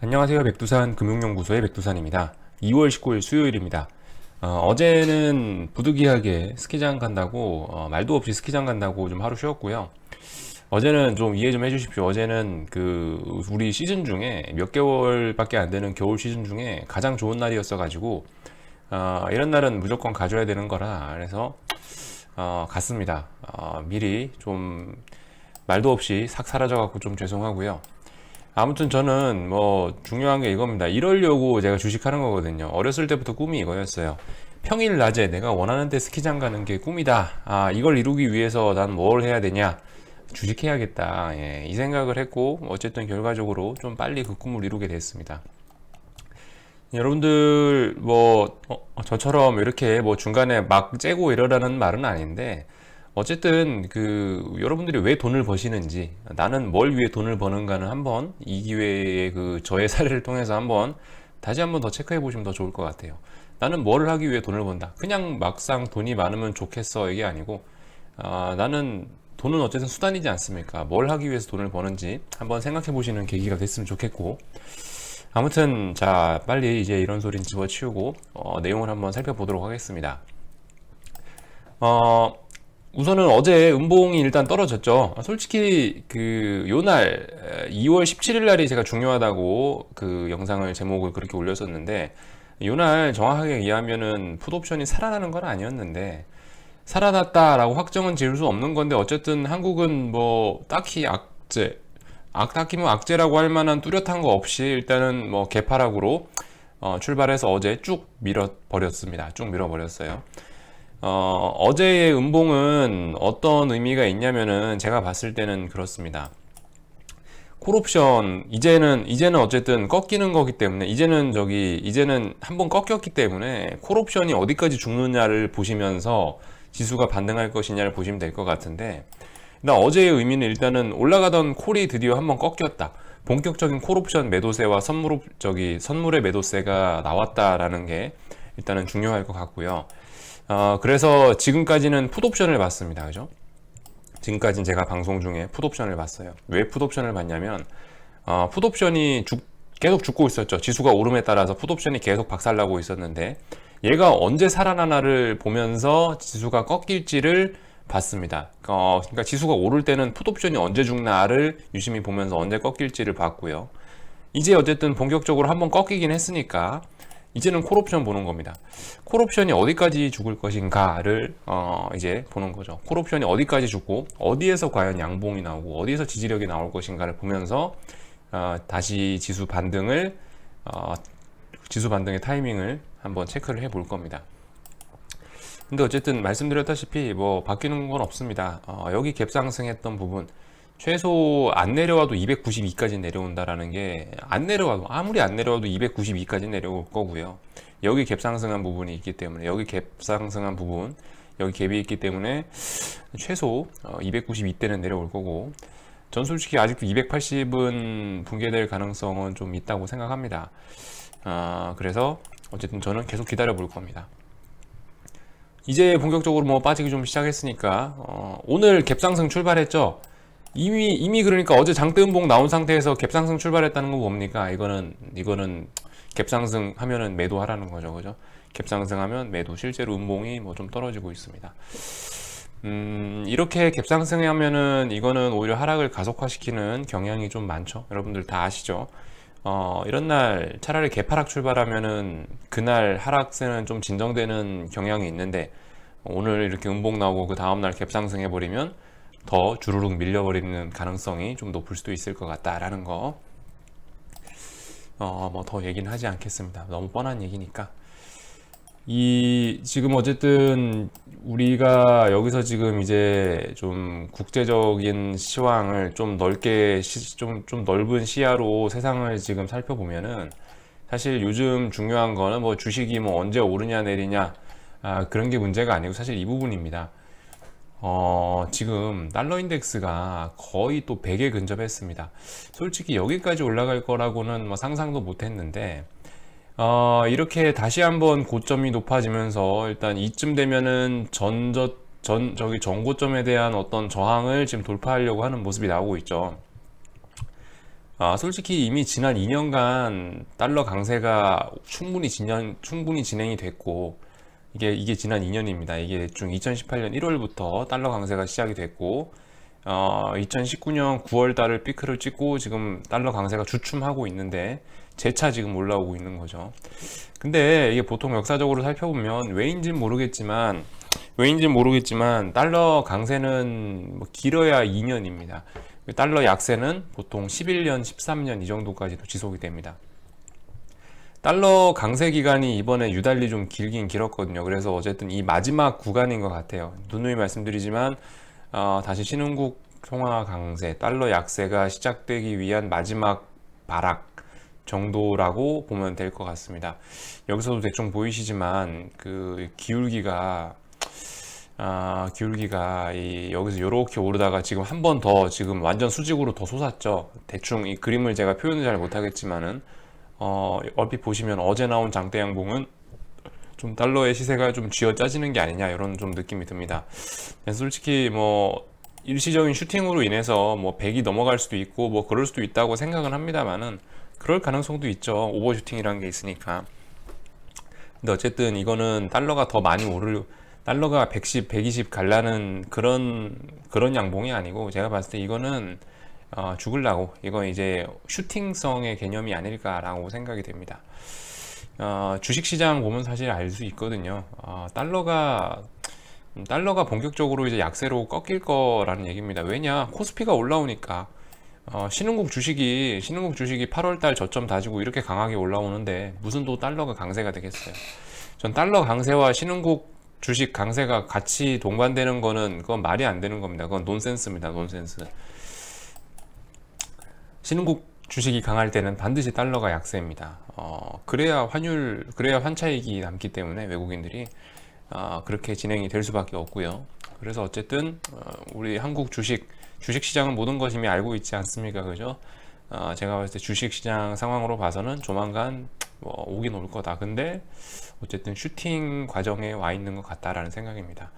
안녕하세요. 백두산 금융연구소의 백두산입니다. 2월 19일 수요일입니다. 어, 제는 부득이하게 스키장 간다고 어, 말도 없이 스키장 간다고 좀 하루 쉬었고요. 어제는 좀 이해 좀 해주십시오. 어제는 그 우리 시즌 중에 몇 개월밖에 안 되는 겨울 시즌 중에 가장 좋은 날이었어가지고 어, 이런 날은 무조건 가져야 되는 거라 그래서 어, 갔습니다. 어, 미리 좀 말도 없이 싹 사라져갖고 좀 죄송하고요. 아무튼 저는 뭐 중요한 게 이겁니다. 이러려고 제가 주식하는 거거든요. 어렸을 때부터 꿈이 이거였어요. 평일 낮에 내가 원하는 데 스키장 가는 게 꿈이다. 아, 이걸 이루기 위해서 난 뭘 해야 되냐? 주식해야겠다. 예, 이 생각을 했고, 어쨌든 결과적으로 좀 빨리 그 꿈을 이루게 됐습니다. 여러분들, 뭐, 어, 저처럼 이렇게 뭐 중간에 막 째고 이러라는 말은 아닌데, 어쨌든 그 여러분들이 왜 돈을 버시는지 나는 뭘 위해 돈을 버는가는 한번 이 기회에 그 저의 사례를 통해서 한번 다시 한번 더 체크해 보시면 더 좋을 것 같아요. 나는 뭘 하기 위해 돈을 번다. 그냥 막상 돈이 많으면 좋겠어 이게 아니고 아, 나는 돈은 어쨌든 수단이지 않습니까? 뭘 하기 위해서 돈을 버는지 한번 생각해 보시는 계기가 됐으면 좋겠고 아무튼 자 빨리 이제 이런 소리는 집어치우고 어, 내용을 한번 살펴보도록 하겠습니다. 어, 우선은 어제 음봉이 일단 떨어졌죠. 솔직히 그 요날 2월 17일 날이 제가 중요하다고 그 영상을 제목을 그렇게 올렸었는데 요날 정확하게 이해하면은 풋옵션이 살아나는 건 아니었는데 살아났다라고 확정은 지을 수 없는 건데 어쨌든 한국은 뭐 딱히 악재 악 딱히 뭐 악재라고 할 만한 뚜렷한 거 없이 일단은 뭐 개파락으로 어, 출발해서 어제 쭉 밀어 버렸습니다. 쭉 밀어 버렸어요. 어, 어제의 음봉은 어떤 의미가 있냐면은 제가 봤을 때는 그렇습니다. 콜옵션 이제는 이제는 어쨌든 꺾이는 거기 때문에 이제는 저기 이제는 한번 꺾였기 때문에 콜옵션이 어디까지 죽느냐를 보시면서 지수가 반등할 것이냐를 보시면 될 것 같은데 나 어제의 의미는 일단은 올라가던 콜이 드디어 한번 꺾였다. 본격적인 콜옵션 매도세와 선물 저기 선물의 매도세가 나왔다라는 게 일단은 중요할 것 같고요. 어, 그래서 지금까지는 풋옵션을 봤습니다. 그죠? 지금까지는 제가 방송 중에 풋옵션을 봤어요. 왜 풋옵션을 봤냐면, 어, 풋옵션이 죽, 계속 죽고 있었죠. 지수가 오름에 따라서 풋옵션이 계속 박살나고 있었는데, 얘가 언제 살아나나를 보면서 지수가 꺾일지를 봤습니다. 어, 그러니까 지수가 오를 때는 풋옵션이 언제 죽나를 유심히 보면서 언제 꺾일지를 봤고요. 이제 어쨌든 본격적으로 한번 꺾이긴 했으니까, 이제는 콜옵션 보는 겁니다. 콜옵션이 어디까지 죽을 것인가를 어 이제 보는 거죠. 콜옵션이 어디까지 죽고 어디에서 과연 양봉이 나오고 어디에서 지지력이 나올 것인가를 보면서 어 다시 지수 반등을 어 지수 반등의 타이밍을 한번 체크를 해 볼 겁니다. 근데 어쨌든 말씀드렸다시피 뭐 바뀌는 건 없습니다. 어 여기 갭상승했던 부분 최소 안 내려와도 292까지 내려온다라는 게 안 내려와도 아무리 안 내려와도 292까지 내려올 거고요. 여기 갭 상승한 부분이 있기 때문에 여기 갭 상승한 부분 여기 갭이 있기 때문에 최소 292대는 어, 내려올 거고 전 솔직히 아직도 280은 붕괴될 가능성은 좀 있다고 생각합니다. 아, 그래서 어쨌든 저는 계속 기다려 볼 겁니다. 이제 본격적으로 뭐 빠지기 좀 시작했으니까 어, 오늘 갭상승 출발했죠. 이미 이미 그러니까 어제 장대음봉 나온 상태에서 갭상승 출발했다는 건 뭡니까? 이거는 이거는 갭상승 하면은 매도하라는 거죠, 그죠? 갭상승하면 매도. 실제로 음봉이 뭐 좀 떨어지고 있습니다. 음, 이렇게 갭상승하면은 이거는 오히려 하락을 가속화시키는 경향이 좀 많죠. 여러분들 다 아시죠? 어, 이런 날 차라리 개파락 출발하면은 그날 하락세는 좀 진정되는 경향이 있는데 오늘 이렇게 음봉 나오고 그 다음날 갭상승 해버리면 더 주르륵 밀려버리는 가능성이 좀 높을 수도 있을 것 같다라는 거. 어, 뭐 더 얘기는 하지 않겠습니다. 너무 뻔한 얘기니까. 이, 지금 어쨌든 우리가 여기서 지금 이제 좀 국제적인 시황을 좀 넓게, 시, 좀, 좀 넓은 시야로 세상을 지금 살펴보면은 사실 요즘 중요한 거는 뭐 주식이 뭐 언제 오르냐 내리냐, 아, 그런 게 문제가 아니고 사실 이 부분입니다. 어, 지금 달러 인덱스가 거의 또 100에 근접했습니다. 솔직히 여기까지 올라갈 거라고는 뭐 상상도 못 했는데, 어, 이렇게 다시 한번 고점이 높아지면서 일단 이쯤 되면은 전저, 전, 저기 전고점에 대한 어떤 저항을 지금 돌파하려고 하는 모습이 나오고 있죠. 아, 솔직히 이미 지난 2년간 달러 강세가 충분히 진행, 충분히 진행이 됐고, 이게, 이게 지난 2년입니다. 이게 대충 2018년 1월부터 달러 강세가 시작이 됐고, 어, 2019년 9월 달을 피크를 찍고 지금 달러 강세가 주춤하고 있는데, 재차 지금 올라오고 있는 거죠. 근데 이게 보통 역사적으로 살펴보면 왜인지는 모르겠지만, 왜인지는 모르겠지만, 달러 강세는 뭐 길어야 2년입니다. 달러 약세는 보통 11년, 13년 이 정도까지도 지속이 됩니다. 달러 강세 기간이 이번에 유달리 좀 길긴 길었거든요. 그래서 어쨌든 이 마지막 구간인 것 같아요. 누누이 말씀드리지만 어, 다시 신흥국 통화 강세, 달러 약세가 시작되기 위한 마지막 발악 정도라고 보면 될 것 같습니다. 여기서도 대충 보이시지만 그 기울기가 아, 기울기가 이 여기서 이렇게 오르다가 지금 한 번 더 지금 완전 수직으로 더 솟았죠. 대충 이 그림을 제가 표현을 잘 못하겠지만은 어, 얼핏 보시면 어제 나온 장대 양봉은 좀 달러의 시세가 좀 쥐어 짜지는 게 아니냐 이런 좀 느낌이 듭니다. 솔직히 뭐 일시적인 슈팅으로 인해서 뭐 100이 넘어갈 수도 있고 뭐 그럴 수도 있다고 생각은 합니다만은 그럴 가능성도 있죠. 오버슈팅이라는 게 있으니까. 근데 어쨌든 이거는 달러가 더 많이 오를 달러가 110, 120 갈라는 그런 그런 양봉이 아니고 제가 봤을 때 이거는 어, 죽을라고 이건 이제 슈팅성의 개념이 아닐까라고 생각이 됩니다. 어, 주식시장 보면 사실 알 수 있거든요. 어, 달러가 달러가 본격적으로 이제 약세로 꺾일 거라는 얘기입니다. 왜냐 코스피가 올라오니까 어, 신흥국 주식이 신흥국 주식이 8월달 저점 다지고 이렇게 강하게 올라오는데 무슨 또 달러가 강세가 되겠어요. 전 달러 강세와 신흥국 주식 강세가 같이 동반되는 거는 그건 말이 안 되는 겁니다. 그건 논센스입니다. 논센스. 신흥국 주식이 강할 때는 반드시 달러가 약세입니다. 어, 그래야 환율, 그래야 환차익이 남기 때문에 외국인들이 어, 그렇게 진행이 될 수밖에 없고요. 그래서 어쨌든 어, 우리 한국 주식 주식 시장은 모든 것이 이미 알고 있지 않습니까, 그죠? 어, 제가 봤을 때 주식 시장 상황으로 봐서는 조만간 뭐 오긴 올 거다. 근데 어쨌든 슈팅 과정에 와 있는 것 같다라는 생각입니다.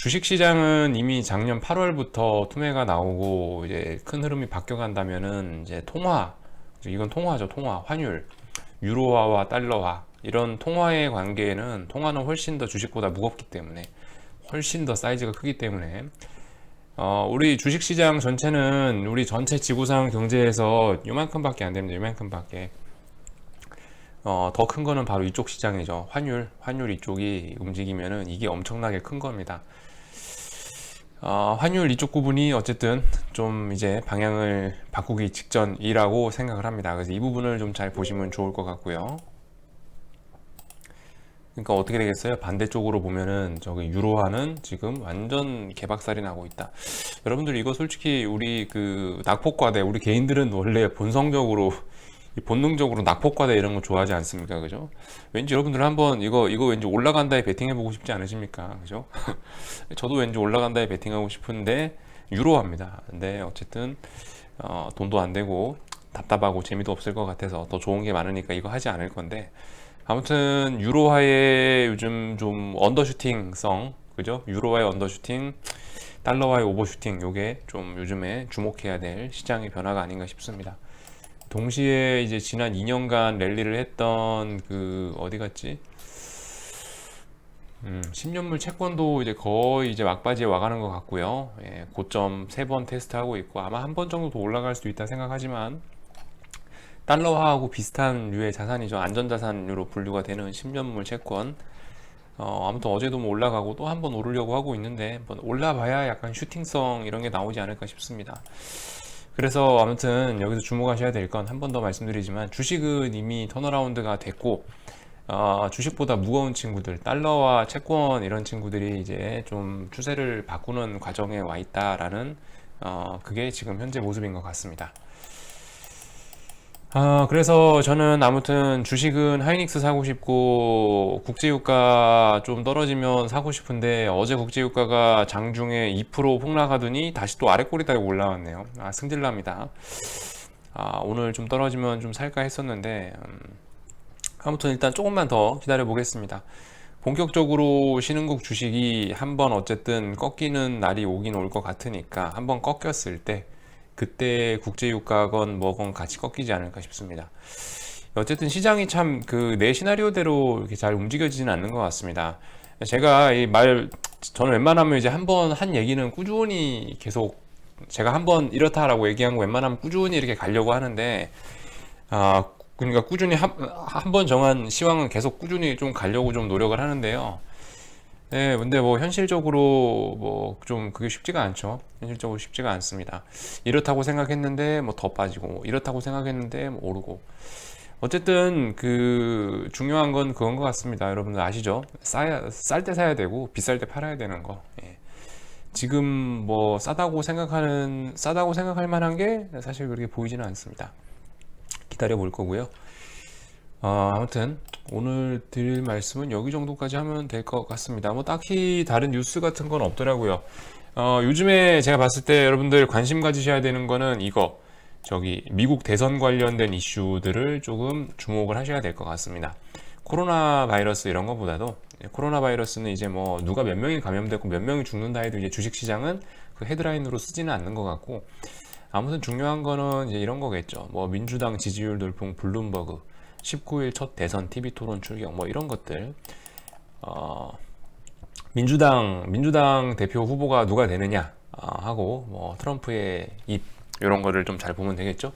주식 시장은 이미 작년 8월부터 투매가 나오고 이제 큰 흐름이 바뀌어 간다면은 이제 통화 이건 통화죠 통화 환율 유로화와 달러화 이런 통화의 관계에는 통화는 훨씬 더 주식보다 무겁기 때문에 훨씬 더 사이즈가 크기 때문에 어, 우리 주식 시장 전체는 우리 전체 지구상 경제에서 요만큼밖에 안 됩니다 요만큼밖에 어, 더 큰 거는 바로 이쪽 시장이죠. 환율, 환율 이쪽이 움직이면은 이게 엄청나게 큰 겁니다. 어, 환율 이쪽 부분이 어쨌든 좀 이제 방향을 바꾸기 직전이라고 생각을 합니다. 그래서 이 부분을 좀 잘 보시면 좋을 것 같고요. 그러니까 어떻게 되겠어요? 반대쪽으로 보면은 저기 유로화는 지금 완전 개박살이 나고 있다. 여러분들 이거 솔직히 우리 그 낙폭과대 우리 개인들은 원래 본성적으로 본능적으로 낙폭과대 이런 거 좋아하지 않습니까? 그죠? 왠지 여러분들 한번 이거 이거 왠지 올라간다에 베팅해 보고 싶지 않으십니까? 그죠? 저도 왠지 올라간다에 베팅하고 싶은데 유로합니다. 근데 어쨌든 어, 돈도 안 되고 답답하고 재미도 없을 것 같아서 더 좋은 게 많으니까 이거 하지 않을 건데 아무튼 유로화의 요즘 좀 언더슈팅성 그죠? 유로화의 언더슈팅 달러화의 오버슈팅 요게 좀 요즘에 주목해야 될 시장의 변화가 아닌가 싶습니다. 동시에 이제 지난 2년간 랠리를 했던 그 어디 갔지? 음, 10년물 채권도 이제 거의 이제 막바지에 와가는 것 같고요. 예, 고점 세번 테스트하고 있고 아마 한 번 정도 더 올라갈 수도 있다 생각하지만 달러화하고 비슷한 류의 자산이죠. 안전자산으로 분류가 되는 10년물 채권. 어, 아무튼 어제도 뭐 올라가고 또 한 번 오르려고 하고 있는데 한번 올라봐야 약간 슈팅성 이런 게 나오지 않을까 싶습니다. 그래서 아무튼 여기서 주목하셔야 될 건 한 번 더 말씀드리지만 주식은 이미 턴어라운드가 됐고 어, 주식보다 무거운 친구들 달러와 채권 이런 친구들이 이제 좀 추세를 바꾸는 과정에 와 있다라는 어, 그게 지금 현재 모습인 것 같습니다. 아, 그래서 저는 아무튼 주식은 하이닉스 사고 싶고 국제유가 좀 떨어지면 사고 싶은데 어제 국제유가가 장중에 2% 폭락하더니 다시 또 아래 꼬리다리 올라왔네요. 아, 승질납니다. 아, 오늘 좀 떨어지면 좀 살까 했었는데 음, 아무튼 일단 조금만 더 기다려 보겠습니다. 본격적으로 신흥국 주식이 한번 어쨌든 꺾이는 날이 오긴 올 것 같으니까 한번 꺾였을 때 그때 국제유가건 뭐건 같이 꺾이지 않을까 싶습니다. 어쨌든 시장이 참 그 내 시나리오대로 이렇게 잘 움직여지지는 않는 것 같습니다. 제가 이 말 저는 웬만하면 이제 한 번 한 얘기는 꾸준히 계속 제가 한 번 이렇다라고 얘기한 거 웬만하면 꾸준히 이렇게 가려고 하는데 아 그러니까 꾸준히 한한번 정한 시황은 계속 꾸준히 좀 가려고 좀 노력을 하는데요. 네, 근데 뭐 현실적으로 뭐 좀 그게 쉽지가 않죠. 현실적으로 쉽지가 않습니다. 이렇다고 생각했는데 뭐 더 빠지고 이렇다고 생각했는데 뭐 오르고 어쨌든 그 중요한 건 그건 것 같습니다. 여러분들 아시죠? 쌀 때 사야 되고 비쌀 때 팔아야 되는 거. 예. 지금 뭐 싸다고 생각하는 싸다고 생각할 만한 게 사실 그렇게 보이지는 않습니다. 기다려 볼 거고요. 어, 아무튼 오늘 드릴 말씀은 여기 정도까지 하면 될 것 같습니다. 뭐 딱히 다른 뉴스 같은 건 없더라고요. 어, 요즘에 제가 봤을 때 여러분들 관심 가지셔야 되는 거는 이거 저기 미국 대선 관련된 이슈들을 조금 주목을 하셔야 될 것 같습니다. 코로나 바이러스 이런 것보다도 코로나 바이러스는 이제 뭐 누가 몇 명이 감염되고 몇 명이 죽는다 해도 이제 주식 시장은 그 헤드라인으로 쓰지는 않는 것 같고 아무튼 중요한 거는 이제 이런 거겠죠. 뭐 민주당 지지율 돌풍 블룸버그 19일 첫 대선 TV 토론 출격 뭐 이런 것들 어 민주당 민주당 대표 후보가 누가 되느냐 어, 하고 뭐 트럼프의 입 이런 거를 좀 잘 보면 되겠죠.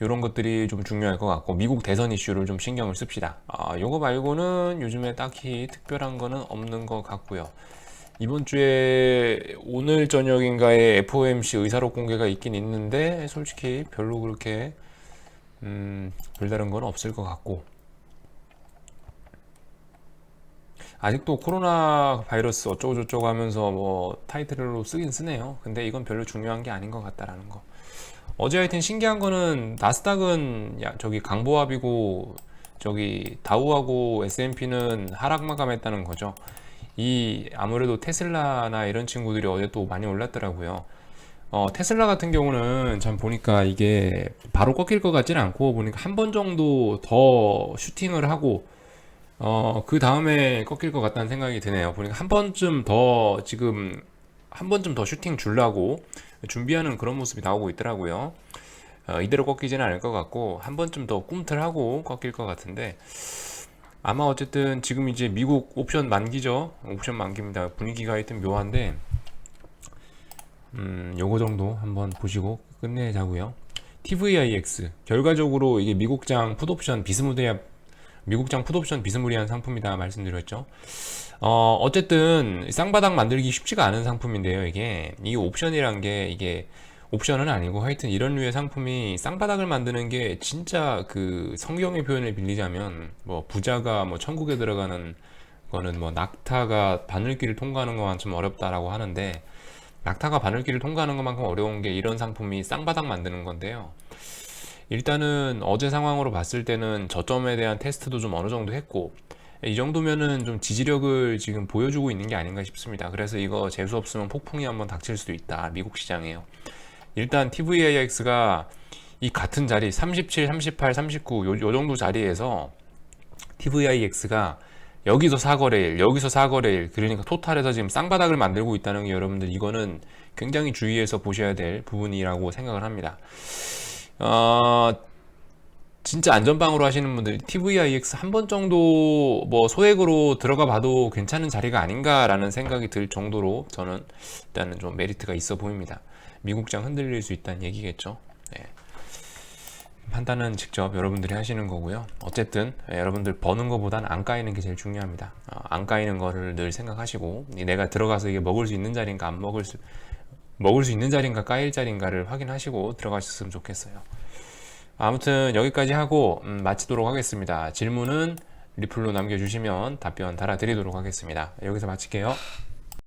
이런 것들이 좀 중요할 것 같고 미국 대선 이슈를 좀 신경을 씁시다. 아, 요거 말고는 요즘에 딱히 특별한 거는 없는 것 같고요. 이번 주에 오늘 저녁인가에 FOMC 의사록 공개가 있긴 있는데 솔직히 별로 그렇게 음, 별다른 건 없을 것 같고 아직도 코로나 바이러스 어쩌고 저쩌고 하면서 뭐 타이틀로 쓰긴 쓰네요. 근데 이건 별로 중요한 게 아닌 것 같다라는 거. 어제 하여튼 신기한 거는 나스닥은 야, 저기 강보합이고 저기 다우하고 S&P는 하락 마감했다는 거죠. 이 아무래도 테슬라나 이런 친구들이 어제 또 많이 올랐더라고요. 어, 테슬라 같은 경우는 참 보니까 이게 바로 꺾일 것 같지는 않고 보니까 한 번 정도 더 슈팅을 하고 어, 그 다음에 꺾일 것 같다는 생각이 드네요. 보니까 한 번쯤 더 지금 한 번쯤 더 슈팅 줄라고 준비하는 그런 모습이 나오고 있더라고요. 어, 이대로 꺾이지는 않을 것 같고 한 번쯤 더 꿈틀하고 꺾일 것 같은데 아마 어쨌든 지금 이제 미국 옵션 만기죠. 옵션 만기입니다. 분위기가 하여튼 묘한데 음, 요거 정도 한번 보시고 끝내자고요. TVIX 결과적으로 이게 미국장 풋옵션 비스무리한 미국장 풋옵션 비스무리한 상품이다 말씀드렸죠. 어, 어쨌든 쌍바닥 만들기 쉽지가 않은 상품인데요. 이게 이 옵션이란 게 이게 옵션은 아니고 하여튼 이런 류의 상품이 쌍바닥을 만드는 게 진짜 그 성경의 표현을 빌리자면 뭐 부자가 뭐 천국에 들어가는 거는 뭐 낙타가 바늘길을 통과하는 것만 좀 어렵다라고 하는데 낙타가 바늘길을 통과하는 것만큼 어려운 게 이런 상품이 쌍바닥 만드는 건데요. 일단은 어제 상황으로 봤을 때는 저점에 대한 테스트도 좀 어느 정도 했고 이 정도면은 좀 지지력을 지금 보여주고 있는 게 아닌가 싶습니다. 그래서 이거 재수 없으면 폭풍이 한번 닥칠 수도 있다. 미국 시장에요. 일단 TVAX가 이 같은 자리 37, 38, 39 요, 요 정도 자리에서 TVIX가 여기서 사거래일, 여기서 사거래일, 그러니까 토탈에서 지금 쌍바닥을 만들고 있다는 게 여러분들 이거는 굉장히 주의해서 보셔야 될 부분이라고 생각을 합니다. 어, 진짜 안전방으로 하시는 분들 TVIX 한 번 정도 뭐 소액으로 들어가 봐도 괜찮은 자리가 아닌가라는 생각이 들 정도로 저는 일단은 좀 메리트가 있어 보입니다. 미국장 흔들릴 수 있다는 얘기겠죠. 네. 판단은 직접 여러분들이 하시는 거고요. 어쨌든 예, 여러분들 버는 것보단 안 까이는 게 제일 중요합니다. 어, 안 까이는 거를 늘 생각하시고 내가 들어가서 이게 먹을 수 있는 자리인가 안 먹을 수 먹을 수 있는 자리인가 까일 자리인가를 확인하시고 들어가셨으면 좋겠어요. 아무튼 여기까지 하고 음, 마치도록 하겠습니다. 질문은 리플로 남겨주시면 답변 달아드리도록 하겠습니다. 여기서 마칠게요.